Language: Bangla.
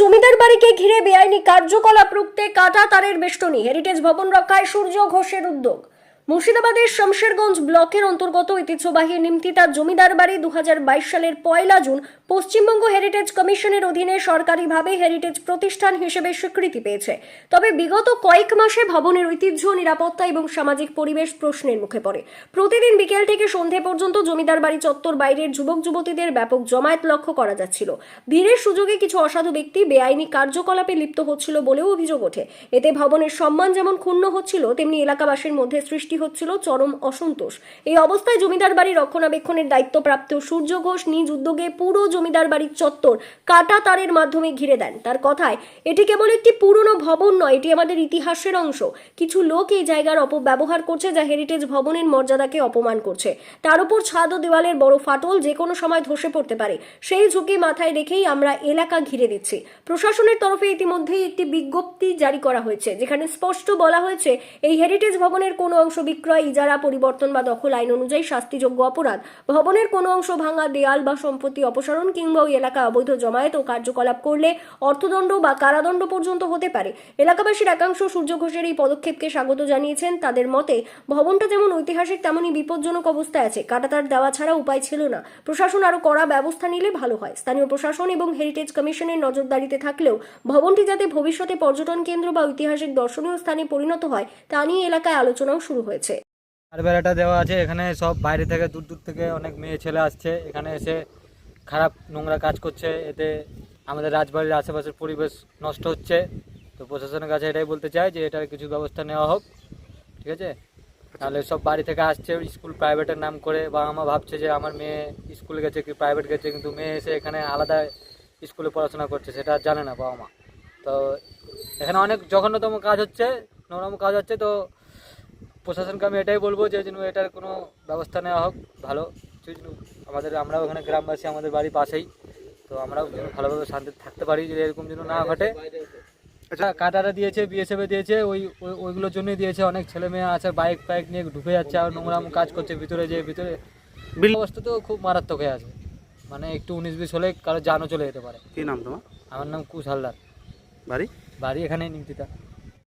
জমিদার বাড়িকে ঘিরে বেআইনি কার্যকলাপ রুখতে কাটা তারের বেষ্টনী। হেরিটেজ ভবন রক্ষায় সূর্য ঘোষের উদ্যোগ। মুর্শিদাবাদের শমশেরগঞ্জ ব্লকের অন্তর্গত ঐতিহ্যবাহী নিমতিতা জমিদার বাড়ি দুহাজার বাইশ সালের পয়লা জুন পশ্চিমবঙ্গ হেরিটেজ কমিশনের অধীনে সরকারিভাবে হেরিটেজ প্রতিষ্ঠান হিসেবে স্বীকৃতি পেয়েছে। তবে বিগত কয়েক মাসে ভবনের ঐতিহ্য, নিরাপত্তা এবং সামাজিক পরিবেশ প্রশ্নের মুখে পড়ে। প্রতিদিন বিকেল থেকে সন্ধে পর্যন্ত জমিদার বাড়ি চত্বর বাইরের যুবক, যুবতীদের ব্যাপক জমায়েত লক্ষ্য করা যাচ্ছিল। ভিড়ের সুযোগে কিছু অসাধু ব্যক্তি বেআইনি কার্যকলাপে লিপ্ত হচ্ছিল বলেও অভিযোগ ওঠে। এতে ভবনের সম্মান যেমন ক্ষুণ্ণ হচ্ছিল, তেমনি এলাকাবাসীর মধ্যে সৃষ্টি হচ্ছিল চরম অসন্তোষ। এই অবস্থায় জমিদার বাড়ি রক্ষণাবেক্ষণের দায়িত্বপ্রাপ্ত সূর্য ঘোষ নিজ উদ্যোগে পুরো জমিদার বাড়ির চত্বর কাটা তারের মাধ্যমে ঘিরে দেন। তার কথায়, এটি কেবল একটি পুরনো ভবন নয়, এটি আমাদের ইতিহাসের অংশ। কিছু লোক এই জায়গার অপব্যবহার করছে যা হেরিটেজ ভবনের মর্যাদাকে অপমান করছে। তার উপর ছাদ ও দেওয়ালের বড় ফাটল যে কোনো সময় ধসে পড়তে পারে। সেই ঝুঁকি মাথায় রেখেই আমরা এলাকা ঘিরে দিচ্ছি। প্রশাসনের তরফে ইতিমধ্যেই একটি বিজ্ঞপ্তি জারি করা হয়েছে, যেখানে স্পষ্ট বলা হয়েছে, এই হেরিটেজ ভবনের কোনো অংশ বিক্রয় ইজারা, পরিবর্তন বা দখল আইন অনুযায়ী শাস্তিযোগ্য অপরাধ, ভবনের কোনো অংশ ভাঙা দেয়াল বা সম্পত্তি অপসারণ কিংবা ওই এলাকা অবৈধ জমায়েত ও কার্যকলাপ করলে অর্থদণ্ড বা কারাদণ্ড পর্যন্ত হতে পারে। এলাকাবাসীর একাংশ সূর্য ঘোষের এই পদক্ষেপকে স্বাগত জানিয়েছেন। তাদের মতে, ভবনটা যেমন ঐতিহাসিক, তেমনই বিপজ্জনক অবস্থায় আছে। কাটাতার দেওয়া ছাড়া উপায় ছিল না। প্রশাসন আরও কড়া ব্যবস্থা নিলে ভালো হয়। স্থানীয় প্রশাসন এবং হেরিটেজ কমিশনের নজরদারিতে থাকলেও ভবনটি যাতে ভবিষ্যতে পর্যটন কেন্দ্র বা ঐতিহাসিক দর্শনীয় স্থানে পরিণত হয়, তা নিয়ে এলাকায় আলোচনাও শুরু হয়েছে। আর বেড়াটা দেওয়া আছে, এখানে সব বাইরে থেকে দূর দূর থেকে অনেক মেয়ে ছেলে আসছে। এখানে এসে খারাপ নোংরা কাজ করছে, এতে আমাদের রাজবাড়ির আশেপাশের পরিবেশ নষ্ট হচ্ছে। তো প্রশাসনের কাছে এটাই বলতে চাই যে এটার কিছু ব্যবস্থা নেওয়া হোক, ঠিক আছে? তাহলে সব বাড়ি থেকে আসছে স্কুল প্রাইভেটের নাম করে বাবা মা ভাবছে যে আমার মেয়ে স্কুলে গেছে কি প্রাইভেট গেছে, কিন্তু মেয়ে এসে এখানে আলাদা স্কুলে পড়াশোনা করছে, সেটা জানে না বাবা মা। তো এখানে অনেক জঘন্যতম কাজ হচ্ছে, নোংরাম কাজ হচ্ছে, তো প্রশাসনকে আমি এটাই বলব যে যেন এটার কোনো ব্যবস্থা নেওয়া হোক ভালো। আমাদের আমরাও এখানে গ্রামবাসী আমাদের বাড়ির পাশেই। তো আমরাও যেন ভালোভাবে শান্তিতে থাকতে পারি যে এরকম যেন না ঘটে। আচ্ছা। কাটারা দিয়েছে বিএসএফে দিয়েছে ওই ওই- ওইগুলোর জন্যই দিয়েছে। অনেক ছেলে মেয়ে আছে বাইক ফাইক নিয়ে ঢুকে যাচ্ছে আর নোংরাম কাজ করছে ভিতরে যে ভিতরে। বিল অবস্থা তো খুব মারাত্মক হয়ে আছে। মানে একটু উনিশ বিশ হলে কারও জানও চলে যেতে পারে। কি নাম তোমার? আমার নাম কুশ হালদার বাড়ি? বাড়ি এখানে নিমতিতা।